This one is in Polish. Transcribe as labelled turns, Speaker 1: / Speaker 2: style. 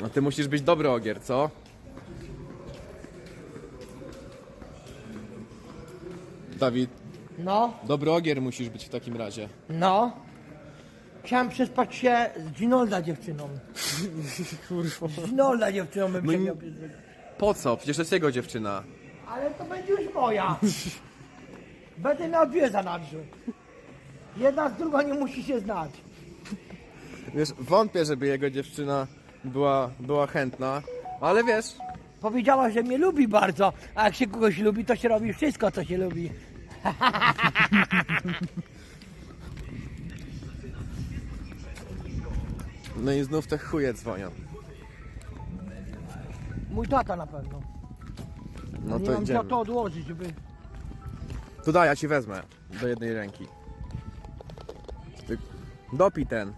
Speaker 1: No ty musisz być dobry ogier, co? Dawid,
Speaker 2: No,
Speaker 1: dobry ogier musisz być w takim razie.
Speaker 2: no. Chciałem przespać się z Ginolda dziewczyną.
Speaker 1: Kurwa.
Speaker 2: Z Ginolda dziewczyną bym
Speaker 1: No
Speaker 2: się
Speaker 1: nie-
Speaker 2: miał.
Speaker 1: Po co? Przecież to jest jego dziewczyna.
Speaker 2: Ale to będzie już moja. Będę miał dwie zanadrzu. Jedna z drugą nie musi się znać.
Speaker 1: Wiesz, wątpię, żeby jego dziewczyna była, była chętna, ale wiesz,
Speaker 2: Powiedziała, że mnie lubi bardzo, a jak się kogoś lubi, to się robi wszystko, co się lubi.
Speaker 1: no i znów te chuje dzwonią.
Speaker 2: Mój tata na pewno.
Speaker 1: No
Speaker 2: nie
Speaker 1: to
Speaker 2: mam
Speaker 1: idziemy.
Speaker 2: co to odłożyć, żeby...
Speaker 1: To daj, ja ci wezmę do jednej ręki. Ty... Dopij ten.